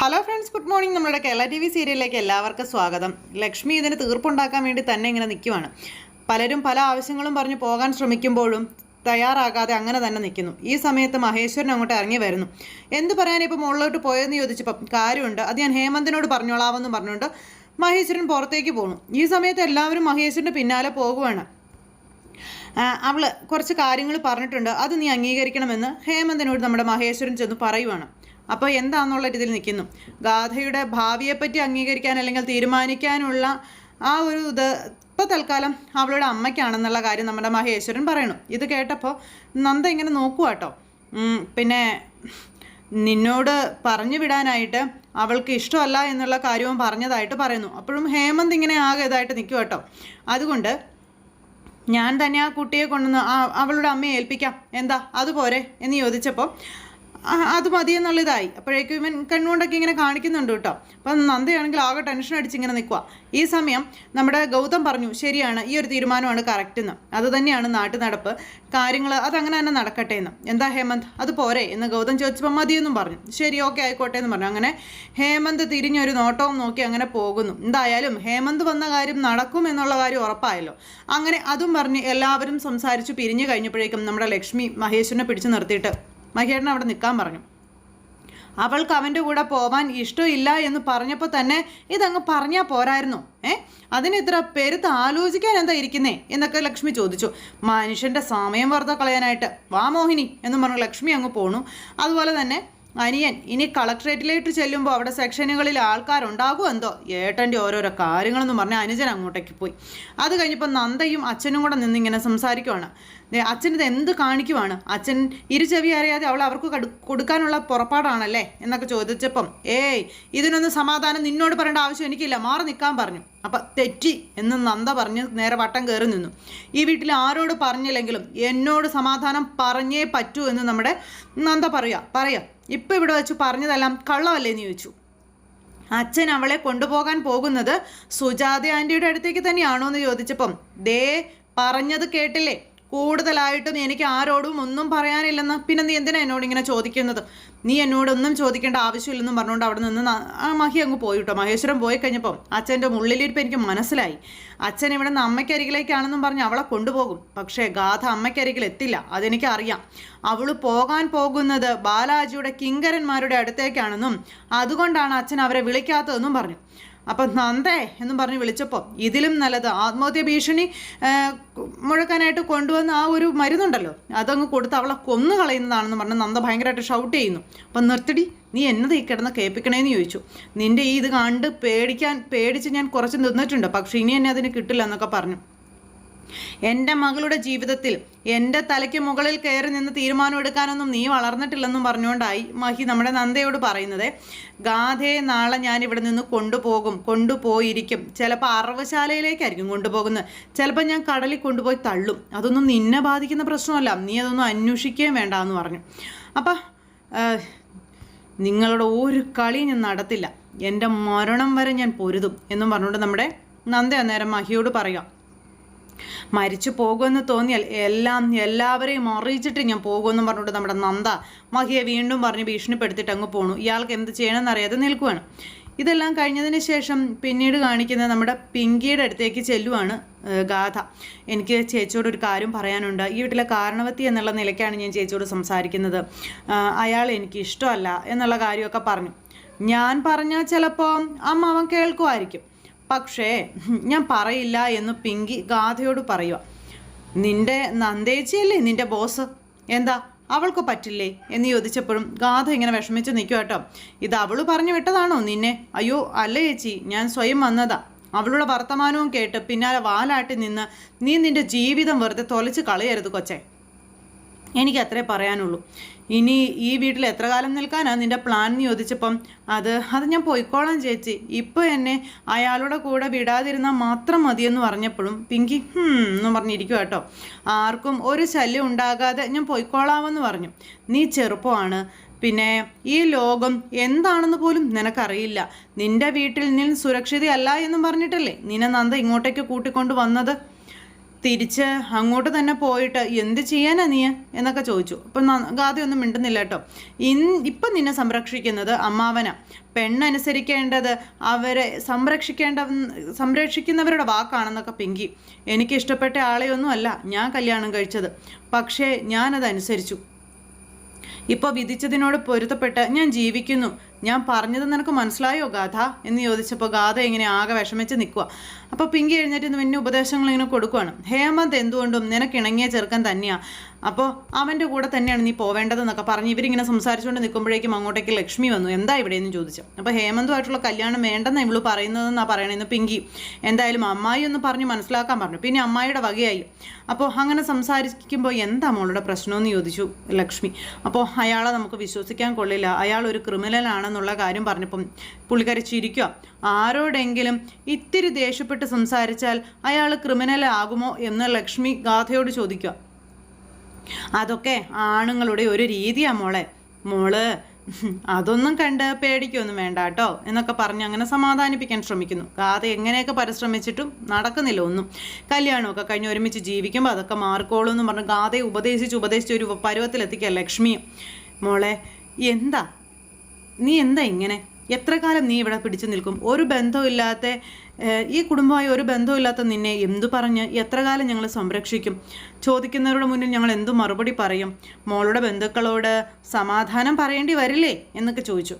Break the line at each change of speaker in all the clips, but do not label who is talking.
Hello friends good morning നമ്മുടെ Kerala T V സീരിയലിലേക്ക് എല്ലാവർക്കും സ്വാഗതം. ലക്ഷ്മി ഇതിന് തീർപ്പുണ്ടാക്കാൻ വേണ്ടി തന്നെ ഇങ്ങനെ നിൽക്കുവാണ് പലരും പല ആവശ്യങ്ങളും പറഞ്ഞ് പോകാൻ ശ്രമിക്കുമ്പോഴും തയ്യാറാകാതെ അങ്ങനെ തന്നെ നിൽക്കുന്നു ഈ സമയത്ത് മഹേശ്വരൻ അങ്ങോട്ട് ഇറങ്ങി വരുന്നു. എന്ത് പറയാൻ ഇപ്പോൾ മുകളിലോട്ട് പോയെന്ന് ചോദിച്ചപ്പം കാര്യമുണ്ട്. അത് ഞാൻ ഹേമന്തിനോട് പറഞ്ഞോളാമെന്ന് പറഞ്ഞുകൊണ്ട് മഹേശ്വരൻ പുറത്തേക്ക് പോകുന്നു ഈ സമയത്ത് എല്ലാവരും മഹേശ്വരന്റെ പിന്നാലെ പോകുവാണ്. അവൾ കുറച്ച് കാര്യങ്ങൾ പറഞ്ഞിട്ടുണ്ട്. അത് നീ അംഗീകരിക്കണമെന്ന് ഹേമന്തിനോട് നമ്മുടെ മഹേശ്വരൻ ചെന്ന് പറയുവാണ്. അപ്പോൾ എന്താണെന്നുള്ള രീതിയിൽ നിൽക്കുന്നു. ഗാഥയുടെ ഭാവിയെപ്പറ്റി അംഗീകരിക്കാൻ അല്ലെങ്കിൽ തീരുമാനിക്കാനുള്ള ആ ഒരു ഇത് ഇപ്പോൾ തൽക്കാലം അവളുടെ അമ്മയ്ക്കാണെന്നുള്ള കാര്യം നമ്മുടെ മഹേശ്വരൻ പറയണു. ഇത് കേട്ടപ്പോൾ നന്ദ ഇങ്ങനെ നോക്കുക കേട്ടോ. പിന്നെ നിന്നോട് പറഞ്ഞു വിടാനായിട്ട് അവൾക്ക് ഇഷ്ടമല്ല എന്നുള്ള കാര്യവും പറഞ്ഞതായിട്ട് പറയുന്നു. അപ്പോഴും ഹേമന്ത് ഇങ്ങനെ ആകെ ഇതായിട്ട് നിൽക്കും കേട്ടോ. അതുകൊണ്ട് ഞാൻ തന്നെ ആ കുട്ടിയെ കൊണ്ടുവന്ന് അവളുടെ അമ്മയെ ഏൽപ്പിക്കാം. എന്താ? അതുപോരെ എന്ന് ചോദിച്ചപ്പോൾ അത് മതിയെന്നുള്ള ഇതായി അപ്പോഴേക്കും ഇവൻ കണ്ണുകൊണ്ടൊക്കെ ഇങ്ങനെ കാണിക്കുന്നുണ്ട് കേട്ടോ. അപ്പം നന്ദയാണെങ്കിൽ ആകെ ടെൻഷൻ അടിച്ച് ഇങ്ങനെ നിൽക്കുക ഈ സമയം നമ്മുടെ ഗൗതം പറഞ്ഞു ശരിയാണ് ഈ ഒരു തീരുമാനമാണ് കറക്റ്റ് എന്ന് അത് തന്നെയാണ് നാട്ടു നടപ്പ്. കാര്യങ്ങൾ അതങ്ങനെ തന്നെ നടക്കട്ടെ എന്ന്. എന്താ ഹേമന്ത്? അത് പോരെ? എന്ന് ഗൗതം ചോദിച്ചപ്പോൾ മതിയെന്നും പറഞ്ഞു. ശരി ഓക്കെ ആയിക്കോട്ടെ എന്ന് പറഞ്ഞു. അങ്ങനെ ഹേമന്ത് തിരിഞ്ഞൊരു നോട്ടവും നോക്കി അങ്ങനെ പോകുന്നു. എന്തായാലും ഹേമന്ത് വന്ന കാര്യം നടക്കും എന്നുള്ള കാര്യം ഉറപ്പായല്ലോ. അങ്ങനെ അതും പറഞ്ഞ് എല്ലാവരും സംസാരിച്ചു പിരിഞ്ഞു കഴിഞ്ഞപ്പോഴേക്കും നമ്മുടെ ലക്ഷ്മി മഹേശ്വരനെ പിടിച്ചു നിർത്തിയിട്ട് മഹേട്ടൻ അവിടെ നിൽക്കാൻ പറഞ്ഞു. അവൾക്ക് അവന്റെ കൂടെ പോവാൻ ഇഷ്ടമില്ല എന്ന് പറഞ്ഞപ്പോൾ തന്നെ ഇതങ്ങ് പറഞ്ഞാൽ പോരായിരുന്നു. ഏ? അതിന് ഇത്ര പെരുത്ത് ആലോചിക്കാൻ എന്താ ഇരിക്കുന്നേ? എന്നൊക്കെ ലക്ഷ്മി ചോദിച്ചു. മനുഷ്യന്റെ സമയം വെറുതെ കളയാനായിട്ട്. വാ മോഹിനി എന്ന് പറഞ്ഞു ലക്ഷ്മി അങ്ങ് പോണു. അതുപോലെ തന്നെ അനിയൻ ഇനി കളക്ട്രേറ്റിലേക്ക് ചെല്ലുമ്പോൾ അവിടെ സെക്ഷനുകളിൽ ആൾക്കാരുണ്ടാകുമോ എന്തോ? ഏട്ടന്റെ ഓരോരോ കാര്യങ്ങളെന്ന് പറഞ്ഞ് അനുജൻ അങ്ങോട്ടേക്ക് പോയി. അത് കഴിഞ്ഞപ്പോൾ നന്ദയും അച്ഛനും കൂടെ നിന്നിങ്ങനെ സംസാരിക്കുവാണ്. അച്ഛനിത് എന്ത് കാണിക്കുവാണ്? അച്ഛൻ ഇരുചെവി അറിയാതെ അവൾ അവർക്ക് കടു- കൊടുക്കാനുള്ള പുറപ്പാടാണല്ലേ? എന്നൊക്കെ ചോദിച്ചപ്പം ഏയ് ഇതിനൊന്നും സമാധാനം നിന്നോട് പറയേണ്ട ആവശ്യം എനിക്കില്ല. മാറി നിൽക്കാൻ പറഞ്ഞു. അപ്പം തെറ്റി എന്ന് നന്ദ പറഞ്ഞ് നേരെ വട്ടം കയറി നിന്നു. ഈ വീട്ടിൽ ആരോട് പറഞ്ഞില്ലെങ്കിലും എന്നോട് സമാധാനം പറഞ്ഞേ പറ്റൂ എന്ന് നമ്മുടെ നന്ദ പറയുക പറയാം ഇപ്പം ഇവിടെ വെച്ച് പറഞ്ഞതെല്ലാം കള്ളമല്ലേ? എന്ന് ചോദിച്ചു. അച്ഛൻ അവളെ കൊണ്ടുപോകാൻ പോകുന്നത് സുജാത ആന്റിയുടെ അടുത്തേക്ക് തന്നെയാണോ എന്ന് ചോദിച്ചപ്പം ദേ പറഞ്ഞത് കേട്ടില്ലേ? കൂടുതലായിട്ടും എനിക്ക് ആരോടും ഒന്നും പറയാനില്ലെന്ന് പിന്നെ നീ എന്തിനാ എന്നോട് ഇങ്ങനെ ചോദിക്കുന്നത്? നീ എന്നോടൊന്നും ചോദിക്കേണ്ട ആവശ്യമില്ലെന്നും പറഞ്ഞുകൊണ്ട് അവിടെ നിന്ന് ആ മഹി അങ്ങ് പോയി കേട്ടോ മഹേശ്വരം പോയി കഴിഞ്ഞപ്പം അച്ഛന്റെ ഉള്ളിലിരിപ്പ് എനിക്ക് മനസ്സിലായി. അച്ഛൻ ഇവിടെ നിന്ന് അമ്മയ്ക്കരികിലേക്കാണെന്നും പറഞ്ഞ് അവളെ കൊണ്ടുപോകും. പക്ഷേ ഗാഥ അമ്മയ്ക്കരികിൽ എത്തില്ല. അതെനിക്കറിയാം. അവൾ പോകാൻ പോകുന്നത് ബാലാജിയുടെ കിങ്കരന്മാരുടെ അടുത്തേക്കാണെന്നും അതുകൊണ്ടാണ് അച്ഛൻ അവരെ വിളിക്കാത്തതെന്നും പറഞ്ഞു. അപ്പം നന്ദേ എന്നും പറഞ്ഞ് വിളിച്ചപ്പോൾ ഇതിലും നല്ലത് ആത്മഹത്യ ഭീഷണി മുഴക്കാനായിട്ട് കൊണ്ടുവന്ന ആ ഒരു മരുന്നുണ്ടല്ലോ അതങ്ങ് കൊടുത്ത് അവളെ കൊന്നു കളയുന്നതാണെന്ന് പറഞ്ഞ് നന്ദ ഭയങ്കരമായിട്ട് ഷൗട്ട് ചെയ്യുന്നു. അപ്പം നിർത്തടി നീ എന്നത് ഈ കിടന്ന് കേൾപ്പിക്കണേന്ന് ചോദിച്ചു. നിന്റെ ഈ ഇത് കണ്ട് പേടിക്കാൻ പേടിച്ച് ഞാൻ കുറച്ച് നിന്നിട്ടുണ്ട് പക്ഷേ ഇനി എന്നെ അതിന് കിട്ടില്ല എന്നൊക്കെ പറഞ്ഞു. എന്റെ മകളുടെ ജീവിതത്തിൽ എന്റെ തലയ്ക്ക് മുകളിൽ കയറി നിന്ന് തീരുമാനമെടുക്കാനൊന്നും നീ വളർന്നിട്ടില്ലെന്നും പറഞ്ഞുകൊണ്ടായി മഹി നമ്മുടെ നന്ദയോട് പറയുന്നത് ഗാഥയെ നാളെ ഞാൻ ഇവിടെ നിന്ന് കൊണ്ടുപോകും കൊണ്ടുപോയിരിക്കും. ചിലപ്പോൾ അറവശാലയിലേക്കായിരിക്കും കൊണ്ടുപോകുന്നത്. ചിലപ്പോൾ ഞാൻ കടലിൽ കൊണ്ടുപോയി തള്ളും. അതൊന്നും നിന്നെ ബാധിക്കുന്ന പ്രശ്നമല്ല. നീ അതൊന്നും അന്വേഷിക്കുകയും വേണ്ട എന്ന് പറഞ്ഞു. അപ്പം നിങ്ങളുടെ ഒരു കളി ഞാൻ നടത്തില്ല. എന്റെ മരണം വരെ ഞാൻ പൊരുതും എന്നും പറഞ്ഞുകൊണ്ട് നമ്മുടെ നന്ദ അന്നേരം മഹിയോട് പറയാം മരിച്ചു പോകുമെന്ന് തോന്നിയാൽ എല്ലാം എല്ലാവരെയും അറിയിച്ചിട്ട് ഞാൻ പോകുമെന്ന് പറഞ്ഞിട്ട് നമ്മുടെ നന്ദ മഹിയെ വീണ്ടും പറഞ്ഞ് ഭീഷണിപ്പെടുത്തിയിട്ട് അങ്ങ് പോണു. ഇയാൾക്ക് എന്ത് ചെയ്യണമെന്ന് അറിയാതെ നിൽക്കുവാണ്. ഇതെല്ലാം കഴിഞ്ഞതിന് ശേഷം പിന്നീട് കാണിക്കുന്ന നമ്മുടെ പിങ്കിയുടെ അടുത്തേക്ക് ചെല്ലുവാണ് ഗാഥ. എനിക്ക് ചേച്ചിയോട് ഒരു കാര്യം പറയാനുണ്ട്. ഈ വീട്ടിലെ കാരണവത്തി എന്നുള്ള നിലയ്ക്കാണ് ഞാൻ ചേച്ചിയോട് സംസാരിക്കുന്നത്. അയാൾ എനിക്ക് ഇഷ്ടമല്ല എന്നുള്ള കാര്യമൊക്കെ പറഞ്ഞു. ഞാൻ പറഞ്ഞാൽ ചിലപ്പോൾ അമ്മ അവൻ കേൾക്കുമായിരിക്കും. പക്ഷേ ഞാൻ പറയില്ല എന്ന് പിങ്കി ഗാഥയോട് പറയുക. നിന്റെ നന്ദേച്ചിയല്ലേ നിന്റെ ബോസ്? എന്താ? അവൾക്ക് പറ്റില്ലേ? എന്ന് ചോദിച്ചപ്പോഴും ഗാഥ ഇങ്ങനെ വിഷമിച്ച് നിൽക്കുക കേട്ടോ. ഇത് അവൾ പറഞ്ഞു വിട്ടതാണോ നിന്നെ? അയ്യോ അല്ല ചേച്ചി ഞാൻ സ്വയം വന്നതാ. അവളുടെ വർത്തമാനവും കേട്ട് പിന്നാലെ വാലാട്ടി നിന്ന് നീ നിന്റെ ജീവിതം വെറുതെ തൊലച്ച് കളയരുത് കൊച്ചേ. എനിക്ക് അത്രേ പറയാനുള്ളൂ. ഇനി ഈ വീട്ടിൽ എത്ര കാലം നിൽക്കാനാണ് നിന്റെ പ്ലാൻ എന്ന് ചോദിച്ചപ്പം അത് അത് ഞാൻ പോയിക്കോളാം ചേച്ചി. ഇപ്പോൾ എന്നെ അയാളുടെ കൂടെ വിടാതിരുന്നാൽ മാത്രം മതിയെന്ന് പറഞ്ഞപ്പോഴും പിങ്കി എന്ന് പറഞ്ഞിരിക്കുക കേട്ടോ. ആർക്കും ഒരു ശല്യം ഉണ്ടാകാതെ ഞാൻ പോയിക്കോളാമെന്ന് പറഞ്ഞു. നീ ചെറുപ്പമാണ്. പിന്നെ ഈ ലോകം എന്താണെന്ന് പോലും നിനക്കറിയില്ല. നിന്റെ വീട്ടിൽ നീ സുരക്ഷിതയല്ല എന്നും പറഞ്ഞിട്ടല്ലേ നിന്നെ നന്ദ ഇങ്ങോട്ടേക്ക് കൂട്ടിക്കൊണ്ട് വന്നത്? തിരിച്ച് അങ്ങോട്ട് തന്നെ പോയിട്ട് എന്ത് ചെയ്യാനാ നീ എന്നൊക്കെ ചോദിച്ചു. അപ്പം ഗാഥയൊന്നും മിണ്ടുന്നില്ല കേട്ടോ. ഇൻ ഇപ്പം നിന്നെ സംരക്ഷിക്കുന്നത് അമ്മാവന. പെണ്ണനുസരിക്കേണ്ടത് അവരെ സംരക്ഷിക്കേണ്ട സംരക്ഷിക്കുന്നവരുടെ വാക്കാണെന്നൊക്കെ പിങ്കി. എനിക്ക് ഇഷ്ടപ്പെട്ട ആളെയൊന്നും അല്ല ഞാൻ കല്യാണം കഴിച്ചത്. പക്ഷേ ഞാനതനുസരിച്ചു. ഇപ്പോൾ വിധിച്ചതിനോട് പൊരുത്തപ്പെട്ട് ഞാൻ ജീവിക്കുന്നു. ഞാൻ പറഞ്ഞത് നിനക്ക് മനസ്സിലായോ ഗാഥ? എന്ന് ചോദിച്ചപ്പോൾ ഗാഥ ഇങ്ങനെ ആകെ വിഷമിച്ച് നിൽക്കുക അപ്പോൾ പിങ്കി എഴുന്നേറ്റ് പിന്നെ ഉപദേശങ്ങൾ ഇങ്ങനെ കൊടുക്കുകയാണ് ഹേമന്ത് എന്തുകൊണ്ടും നിനക്ക് ഇണങ്ങിയ ചെറുക്കൻ തന്നെയാണ് അപ്പോൾ അവന്റെ കൂടെ തന്നെയാണ് നീ പോവേണ്ടതെന്നൊക്കെ പറഞ്ഞ് ഇവരിങ്ങനെ സംസാരിച്ചുകൊണ്ട് നിൽക്കുമ്പോഴേക്കും അങ്ങോട്ടേക്ക് ലക്ഷ്മി വന്നു. എന്താ ഇവിടെയെന്ന്? ചോദിച്ചു. അപ്പോൾ ഹേമന്തുമായിട്ടുള്ള കല്യാണം വേണ്ടെന്ന് ഇവൾ പറയുന്നതെന്നാണ് പറയണതെന്ന് പിങ്കി. എന്തായാലും അമ്മായി ഒന്ന് പറഞ്ഞ് മനസ്സിലാക്കാൻ പറഞ്ഞു. പിന്നെ അമ്മായിയുടെ വകയായി. അപ്പോൾ അങ്ങനെ സംസാരിക്കുമ്പോൾ എന്താ മോളുടെ പ്രശ്നമെന്ന് ചോദിച്ചു ലക്ഷ്മി. അപ്പോൾ അയാളെ നമുക്ക് വിശ്വസിക്കാൻ കൊള്ളില്ല. അയാൾ ഒരു ക്രിമിനൽ ആണെന്നുള്ള കാര്യം പറഞ്ഞപ്പം പുള്ളിക്കാരി ചിരിക്കുക ആരോടെങ്കിലും ഇത്തിരി ദേഷ്യപ്പെട്ട് സംസാരിച്ചാൽ അയാൾ ക്രിമിനൽ ആകുമോ എന്ന് ലക്ഷ്മി ഗാഥയോട് ചോദിക്കുക അതൊക്കെ ആണുങ്ങളുടെ ഒരു രീതിയാണ് മോളെ. മോൾ അതൊന്നും കണ്ട് പേടിക്കൊന്നും വേണ്ട കേട്ടോ എന്നൊക്കെ പറഞ്ഞ് അങ്ങനെ സമാധാനിപ്പിക്കാൻ ശ്രമിക്കുന്നു. ഗാഥ എങ്ങനെയൊക്കെ പരിശ്രമിച്ചിട്ടും നടക്കുന്നില്ല ഒന്നും. കല്യാണമൊക്കെ കഴിഞ്ഞ് ഒരുമിച്ച് ജീവിക്കുമ്പോൾ അതൊക്കെ മാറിക്കോളും എന്ന് പറഞ്ഞ് ഗാഥയെ ഉപദേശിച്ച് ഉപദേശിച്ച് ഒരു പരുവത്തിലെത്തിക്കുക ലക്ഷ്മിയും മോളെ എന്താ? നീ എന്താ ഇങ്ങനെ? എത്ര കാലം നീ ഇവിടെ പിടിച്ചു നിൽക്കും? ഒരു ബന്ധമില്ലാത്ത ഈ കുടുംബമായി ഒരു ബന്ധമില്ലാത്ത നിന്നെ എന്തു പറഞ്ഞ് എത്ര കാലം ഞങ്ങൾ സംരക്ഷിക്കും? ചോദിക്കുന്നവരുടെ മുന്നിൽ ഞങ്ങൾ എന്തു മറുപടി പറയും? മോളുടെ ബന്ധുക്കളോട് സമാധാനം പറയേണ്ടി വരില്ലേ? എന്നൊക്കെ ചോദിച്ചു.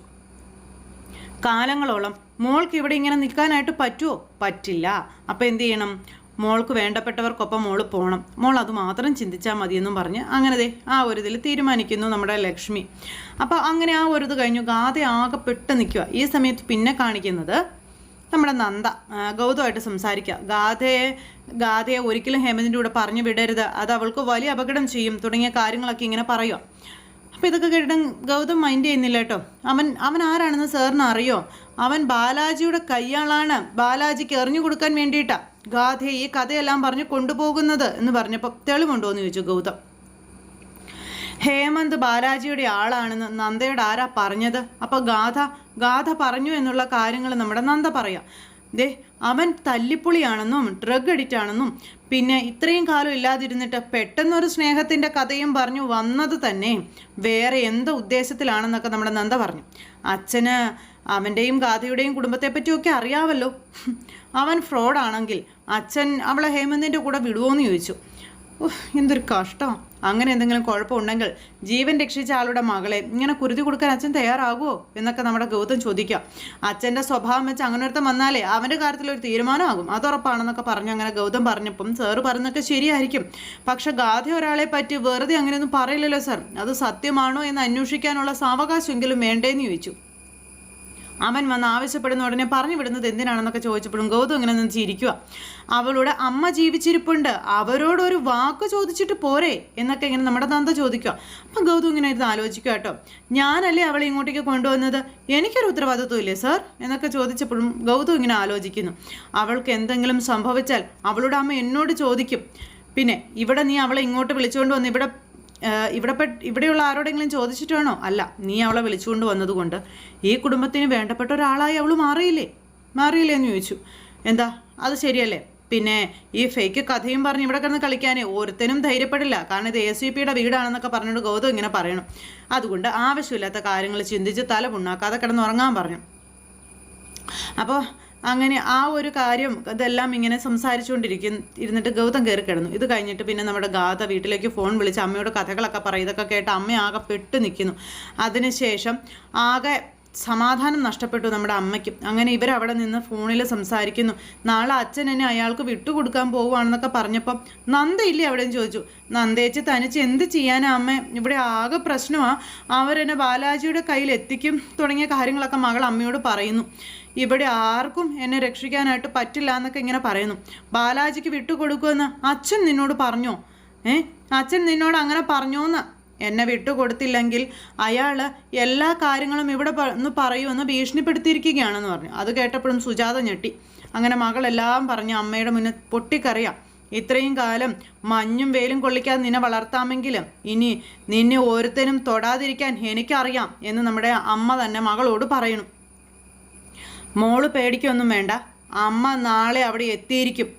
കാലങ്ങളോളം മോൾക്ക് ഇവിടെ ഇങ്ങനെ നിൽക്കാനായിട്ട് പറ്റുമോ പറ്റില്ല. അപ്പം എന്തു ചെയ്യണം? മോൾക്ക് വേണ്ടപ്പെട്ടവർക്കൊപ്പം മോൾ പോകണം മോൾ അത് മാത്രം ചിന്തിച്ചാൽ മതിയെന്നും പറഞ്ഞ് അങ്ങനെ ദേ ആ ഒരു ഇതിൽ തീരുമാനിക്കുന്നു നമ്മുടെ ലക്ഷ്മി. അപ്പോൾ അങ്ങനെ ആ ഒരു ഇത് കഴിഞ്ഞു. ഗാഥ ആകെ പെട്ട് നിൽക്കുക ഈ സമയത്ത് പിന്നെ കാണിക്കുന്നത് നമ്മുടെ നന്ദ ഗൗതമായിട്ട് സംസാരിക്കുക ഗാഥയെ ഗാഥയെ ഒരിക്കലും ഹേമന്തിന്റെ കൂടെ പറഞ്ഞു വിടരുത്. അത് അവൾക്ക് വലിയ അപകടം ചെയ്യും. തുടങ്ങിയ കാര്യങ്ങളൊക്കെ ഇങ്ങനെ പറയുക അപ്പോൾ ഇതൊക്കെ കേട്ടിട്ട് ഗൗതം മൈൻഡ് ചെയ്യുന്നില്ല കേട്ടോ. അവൻ അവൻ ആരാണെന്ന് സാറിന് അറിയോ? അവൻ ബാലാജിയുടെ കയ്യാളാണ്. ബാലാജിക്ക് എറിഞ്ഞു കൊടുക്കാൻ വേണ്ടിയിട്ടാണ് ഗാഥയെ ഈ കഥയെല്ലാം പറഞ്ഞ് കൊണ്ടുപോകുന്നത് എന്ന് പറഞ്ഞപ്പോൾ തെളിവുണ്ടോ എന്ന് ചോദിച്ചു ഗൗതം. ഹേമന്ത് ബാലാജിയുടെ ആളാണെന്ന് നന്ദയോട് ആരാ പറഞ്ഞത്? അപ്പോൾ ഗാഥ ഗാഥ പറഞ്ഞു എന്നുള്ള കാര്യങ്ങൾ നമ്മുടെ നന്ദ പറയാം. ദേ അവൻ തല്ലിപ്പൊളിയാണെന്നും ഡ്രഗ് അഡിക്റ്റ് ആണെന്നും പിന്നെ ഇത്രയും കാലം ഇല്ലാതിരുന്നിട്ട് പെട്ടെന്നൊരു സ്നേഹത്തിന്റെ കഥയും പറഞ്ഞു വന്നത് തന്നെ വേറെ എന്തോ ഉദ്ദേശത്തിലാണെന്നൊക്കെ നമ്മുടെ നന്ദ പറഞ്ഞു. അച്ഛന് അവന്റെയും ഗാഥയുടെയും കുടുംബത്തെ പറ്റിയൊക്കെ അറിയാമല്ലോ അവൻ ഫ്രോഡാണെങ്കിൽ അച്ഛൻ അവളെ ഹേമന്തിന്റെ കൂടെ വിടുമോ എന്ന് ചോദിച്ചു എന്തൊരു കഷ്ടം. അങ്ങനെ എന്തെങ്കിലും കുഴപ്പമുണ്ടെങ്കിൽ ജീവൻ രക്ഷിച്ച ആളുടെ മകളെ ഇങ്ങനെ കുരുതി കൊടുക്കാൻ അച്ഛൻ തയ്യാറാകുമോ എന്നൊക്കെ നമ്മുടെ ഗൗതം ചോദിക്കാം. അച്ഛന്റെ സ്വഭാവം വെച്ച് അങ്ങനെ ഒരുത്തം വന്നാലേ അവന്റെ കാര്യത്തിൽ ഒരു തീരുമാനമാകും. അതുറപ്പാണെന്നൊക്കെ പറഞ്ഞു അങ്ങനെ ഗൗതം പറഞ്ഞപ്പം സാറ് പറഞ്ഞൊക്കെ ശരിയായിരിക്കും. പക്ഷെ ഗാഥ ഒരാളെ പറ്റി വെറുതെ അങ്ങനെയൊന്നും പറയില്ലല്ലോ സർ അത് സത്യമാണോ എന്ന് അന്വേഷിക്കാനുള്ള സാവകാശമെങ്കിലും വേണ്ടേന്ന് ചോദിച്ചു. അവൻ വന്ന് ആവശ്യപ്പെടുന്ന ഉടനെ പറഞ്ഞു വിടുന്നത് എന്തിനാണെന്നൊക്കെ ചോദിച്ചപ്പോഴും ഗൗതം ഇങ്ങനെ നിന്ന് ചിരിക്കുക അവളുടെ അമ്മ ജീവിച്ചിരിപ്പുണ്ട്. അവരോടൊരു വാക്ക് ചോദിച്ചിട്ട് പോരെ എന്നൊക്കെ ഇങ്ങനെ നമ്മുടെ നന്ദ ചോദിക്കുക അപ്പം ഗൗതം ഇങ്ങനെ ഇരുന്ന് ആലോചിക്കുക കേട്ടോ. ഞാനല്ലേ അവളെ ഇങ്ങോട്ടേക്ക് കൊണ്ടുവന്നത്? എനിക്കൊരു ഉത്തരവാദിത്വം ഇല്ലേ സാർ? എന്നൊക്കെ ചോദിച്ചപ്പോഴും ഗൗതം ഇങ്ങനെ ആലോചിക്കുന്നു. അവൾക്ക് എന്തെങ്കിലും സംഭവിച്ചാൽ അവളുടെ അമ്മ എന്നോട് ചോദിക്കും. പിന്നെ ഇവിടെ നീ അവളെ ഇങ്ങോട്ട് വിളിച്ചുകൊണ്ട് വന്ന് ഇവിടെ ഇവിടെ ഇവിടെയുള്ള ആരോടെങ്കിലും ചോദിച്ചിട്ടാണോ അല്ല നീ അവളെ വിളിച്ചുകൊണ്ട് വന്നതുകൊണ്ട്. ഈ കുടുംബത്തിന് വേണ്ടപ്പെട്ട ഒരാളായി അവൾ മാറിയില്ലേ? മാറിയില്ലേ എന്ന് ചോദിച്ചു. എന്താ? അത് ശരിയല്ലേ? പിന്നെ ഈ ഫേക്ക് കഥയും പറഞ്ഞ് ഇവിടെ കിടന്ന് കളിക്കാനേ ഓരോരുത്തരും ധൈര്യപ്പെടില്ല. കാരണം ഇത് എ സി പിയുടെ വീടാണെന്നൊക്കെ പറഞ്ഞിട്ട് ഗൗതം ഇങ്ങനെ പറയണം. അതുകൊണ്ട് ആവശ്യമില്ലാത്ത കാര്യങ്ങൾ ചിന്തിച്ച് തല പുണ്ണാക്കാതെ കിടന്ന് ഉറങ്ങാൻ പറഞ്ഞു. അപ്പോൾ അങ്ങനെ ആ ഒരു കാര്യം ഇതെല്ലാം ഇങ്ങനെ സംസാരിച്ചുകൊണ്ടിരിക്കും ഇരുന്നിട്ട് ഗൗതം കയറി കിടന്നു. ഇത് കഴിഞ്ഞിട്ട് പിന്നെ നമ്മുടെ ഗാഥ വീട്ടിലേക്ക് ഫോൺ വിളിച്ച് അമ്മയോട് കഥകളൊക്കെ പറയും. ഇതൊക്കെ കേട്ട് അമ്മ ആകെ പെട്ട് നിൽക്കുന്നു അതിനുശേഷം ആകെ സമാധാനം നഷ്ടപ്പെട്ടു നമ്മുടെ അമ്മയ്ക്കും. അങ്ങനെ ഇവരവിടെ നിന്ന് ഫോണിൽ സംസാരിക്കുന്നു. നാളെ അച്ഛൻ എന്നെ അയാൾക്ക് വിട്ടുകൊടുക്കാൻ പോവുകയാണെന്നൊക്കെ പറഞ്ഞപ്പം നന്ദയില്ലേ അവിടെയും ചോദിച്ചു. നന്ദേച്ച് തനിച്ച് എന്ത് ചെയ്യാനാ അമ്മ? ഇവിടെ ആകെ പ്രശ്നമാണ് അവരെന്നെ ബാലാജിയുടെ കയ്യിൽ എത്തിക്കും തുടങ്ങിയ കാര്യങ്ങളൊക്കെ മകൾ അമ്മയോട് പറയുന്നു. ഇവിടെ ആർക്കും എന്നെ രക്ഷിക്കാനായിട്ട് പറ്റില്ല എന്നൊക്കെ ഇങ്ങനെ പറയുന്നു. ബാലാജിക്ക് വിട്ടുകൊടുക്കുമെന്ന് അച്ഛൻ നിന്നോട് പറഞ്ഞോ? ഏ? അച്ഛൻ നിന്നോട് അങ്ങനെ പറഞ്ഞോന്ന് എന്നെ വിട്ടുകൊടുത്തില്ലെങ്കിൽ അയാൾ എല്ലാ കാര്യങ്ങളും ഇവിടെ ഒന്ന് പറയുമെന്ന് ഭീഷണിപ്പെടുത്തിയിരിക്കുകയാണെന്ന് പറഞ്ഞു. അത് കേട്ടപ്പോഴും സുജാത ഞെട്ടി. അങ്ങനെ മകളെല്ലാം പറഞ്ഞു അമ്മയുടെ മുന്നിൽ പൊട്ടിക്കറിയാം. ഇത്രയും കാലം മഞ്ഞും വെയിലും കൊള്ളിക്കാതെ നിന്നെ വളർത്താമെങ്കിലും ഇനി നിന്നെ ഓരോരുത്തരും തൊടാതിരിക്കാൻ എനിക്കറിയാം എന്ന് നമ്മുടെ അമ്മ തന്നെ മകളോട് പറയണം. മോൾ പേടിക്കൊന്നും വേണ്ട. അമ്മ നാളെ അവിടെ എത്തിയിരിക്കും.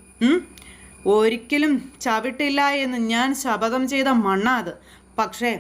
ഒരിക്കലും ചവിട്ടില്ല എന്ന് ഞാൻ ശപഥം ചെയ്ത മണ്ണാ അത്. പക്ഷേ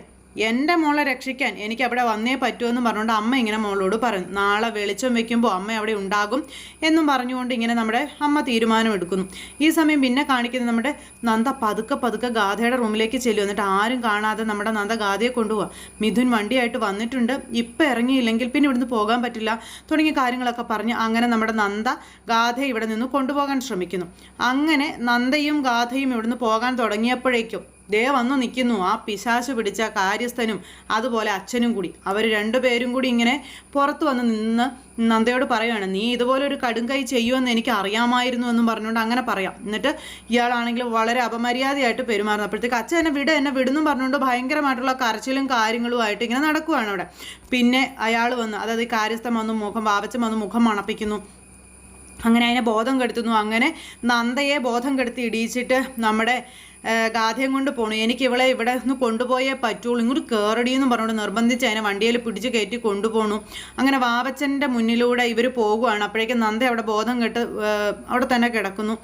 എന്റെ മോളെ രക്ഷിക്കാൻ എനിക്ക് അവിടെ വന്നേ പറ്റുമെന്ന് പറഞ്ഞുകൊണ്ട് അമ്മ ഇങ്ങനെ മോളോട് പറഞ്ഞു നാളെ വെളിച്ചം വെക്കുമ്പോൾ അമ്മ അവിടെ ഉണ്ടാകും എന്നും പറഞ്ഞുകൊണ്ട് ഇങ്ങനെ നമ്മുടെ അമ്മ തീരുമാനമെടുക്കുന്നു. ഈ സമയം പിന്നെ കാണിക്കുന്നത് നമ്മുടെ നന്ദ പതുക്കെ പതുക്കെ ഗാഥയുടെ റൂമിലേക്ക് ചെല്ലും. എന്നിട്ട് ആരും കാണാതെ നമ്മുടെ നന്ദ ഗാഥയെ കൊണ്ടുപോകാം മിഥുൻ വണ്ടിയായിട്ട് വന്നിട്ടുണ്ട്. ഇപ്പം ഇറങ്ങിയില്ലെങ്കിൽ പിന്നെ ഇവിടുന്ന് പോകാൻ പറ്റില്ല തുടങ്ങിയ കാര്യങ്ങളൊക്കെ പറഞ്ഞ് അങ്ങനെ നമ്മുടെ നന്ദ ഗാഥയെ ഇവിടെ നിന്ന് കൊണ്ടുപോകാൻ ശ്രമിക്കുന്നു. അങ്ങനെ നന്ദയും ഗാഥയും ഇവിടുന്ന് പോകാൻ തുടങ്ങിയപ്പോഴേക്കും ദേ വന്നു നിൽക്കുന്നു. ആ പിശാശ് പിടിച്ച കാര്യസ്ഥനും അതുപോലെ അച്ഛനും കൂടി. അവർ രണ്ടുപേരും കൂടി ഇങ്ങനെ പുറത്ത് വന്ന് നിന്ന് നന്ദയോട് പറയുകയാണ് നീ ഇതുപോലെ ഒരു കടുംകൈ ചെയ്യുമെന്ന് എനിക്ക് അറിയാമായിരുന്നു എന്നും പറഞ്ഞുകൊണ്ട് അങ്ങനെ പറയാം. എന്നിട്ട് ഇയാളാണെങ്കിൽ വളരെ അപമര്യാദയായിട്ട് പെരുമാറുന്നു. അപ്പോഴത്തേക്ക് അച്ഛൻ എന്നെ വിട് എന്നെ വിടുന്നു പറഞ്ഞുകൊണ്ട് ഭയങ്കരമായിട്ടുള്ള കരച്ചിലും കാര്യങ്ങളുമായിട്ട് ഇങ്ങനെ നടക്കുവാണ് അവിടെ. പിന്നെ അയാൾ വന്ന് അതായത് കാര്യസ്ഥം വന്ന് മുഖം വാവച്ചൻ വന്ന് മുഖം മണപ്പിക്കുന്നു. അങ്ങനെ അതിനെ ബോധം കെടുത്തുന്നു. അങ്ങനെ നന്ദയെ ബോധം കെടുത്തി ഇടിയിച്ചിട്ട് നമ്മുടെ ഗാഥയും കൊണ്ട് പോണു. എനിക്ക് ഇവളെ ഇവിടെ നിന്ന് കൊണ്ടുപോയേ പറ്റുള്ളൂ. ഇങ്ങോട്ട് കയറടി എന്ന് പറഞ്ഞുകൊണ്ട് നിർബന്ധിച്ച് അതിനെ വണ്ടിയിൽ പിടിച്ച് കയറ്റി കൊണ്ടുപോണു. അങ്ങനെ വാവച്ചന്റെ മുന്നിലൂടെ ഇവർ പോകുവാണ്. അപ്പോഴേക്കും നന്ദ അവിടെ ബോധം കെട്ട് അവിടെ തന്നെ കിടക്കുന്നു.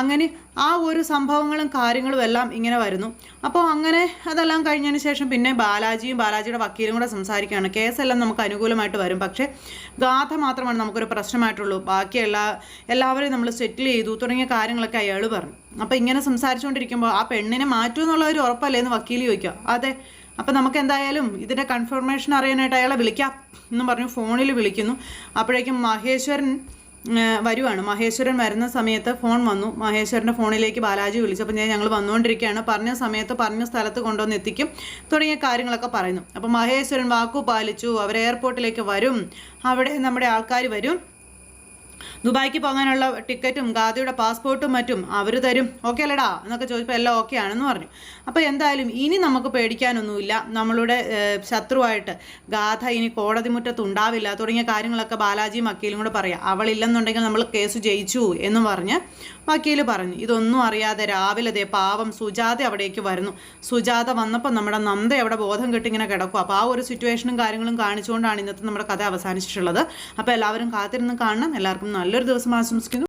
അങ്ങനെ ആ ഒരു സംഭവങ്ങളും കാര്യങ്ങളും എല്ലാം ഇങ്ങനെ വരുന്നു. അപ്പോൾ അങ്ങനെ അതെല്ലാം കഴിഞ്ഞതിന് ശേഷം പിന്നെ ബാലാജിയും ബാലാജിയുടെ വക്കീലും കൂടെ സംസാരിക്കുകയാണ്. കേസെല്ലാം നമുക്ക് അനുകൂലമായിട്ട് വരും. പക്ഷേ ഗാഥ മാത്രമാണ് നമുക്കൊരു പ്രശ്നമായിട്ടുള്ളൂ. ബാക്കി എല്ലാ എല്ലാവരെയും നമ്മൾ സെറ്റിൽ ചെയ്തു തുടങ്ങിയ കാര്യങ്ങളൊക്കെ അയാൾ പറഞ്ഞു. അപ്പോൾ ഇങ്ങനെ സംസാരിച്ചുകൊണ്ടിരിക്കുമ്പോൾ ആ പെണ്ണിനെ മാറ്റൂ എന്നുള്ള ഒരു ഉറപ്പല്ലേ എന്ന് വക്കീൽ ചോദിക്കുക. അതെ. അപ്പോൾ നമുക്ക് എന്തായാലും ഇതിന്റെ കൺഫർമേഷൻ അറിയാനായിട്ട് അയാളെ വിളിക്കാം എന്ന് പറഞ്ഞു ഫോണിൽ വിളിക്കുന്നു. അപ്പോഴേക്കും മഹേശ്വരൻ വരുവാണ്. മഹേശ്വരൻ വരുന്ന സമയത്ത് ഫോൺ വന്നു. മഹേശ്വരന്റെ ഫോണിലേക്ക് ബാലാജി വിളിച്ചപ്പോൾ ഞാൻ ഞങ്ങൾ വന്നുകൊണ്ടിരിക്കുകയാണ്. പറഞ്ഞ സമയത്ത് പറഞ്ഞ സ്ഥലത്ത് കൊണ്ടുവന്ന് എത്തിക്കും തുടങ്ങിയ കാര്യങ്ങളൊക്കെ പറയുന്നു. അപ്പോൾ മഹേശ്വരൻ വാക്കു പാലിച്ചു. അവർ എയർപോർട്ടിലേക്ക് വരും. അവിടെ നമ്മുടെ ആൾക്കാർ വരും. ദുബായിക്ക് പോകാനുള്ള ടിക്കറ്റും ഗാദിയുടെ പാസ്പോർട്ടും മറ്റും അവർ തരും. ഓക്കെ അല്ലടാ? എന്നൊക്കെ ചോദിച്ചപ്പോൾ എല്ലാം ഓക്കെ ആണെന്ന് പറഞ്ഞു. അപ്പോൾ എന്തായാലും ഇനി നമുക്ക് പേടിക്കാനൊന്നുമില്ല. നമ്മളുടെ ശത്രുവായിട്ട് ഗാഥ ഇനി കോടതി മുറ്റത്ത് ഉണ്ടാവില്ല. തുടങ്ങിയ കാര്യങ്ങളൊക്കെ ബാലാജിയും വക്കീലും കൂടെ പറയാം. അവളില്ലെന്നുണ്ടെങ്കിൽ നമ്മൾ കേസ് ജയിച്ചു എന്ന് പറഞ്ഞ് വക്കീൽ പറഞ്ഞു. ഇതൊന്നും അറിയാതെ രാവിലെ ദേ പാവം സുജാത അവിടേക്ക് വരുന്നു. സുജാത വന്നപ്പോൾ നമ്മുടെ നന്ദ അവിടെ ബോധം കെട്ടിങ്ങനെ കിടക്കും അപ്പോൾ ആ ഒരു സിറ്റുവേഷനും കാര്യങ്ങളും കാണിച്ചുകൊണ്ടാണ് ഇന്നത്തെ നമ്മുടെ കഥ അവസാനിച്ചിട്ടുള്ളത്. അപ്പോൾ എല്ലാവരും കാത്തിരുന്ന് കാണണം. എല്ലാവർക്കും നല്ലൊരു ദിവസം ആശംസിക്കുന്നു.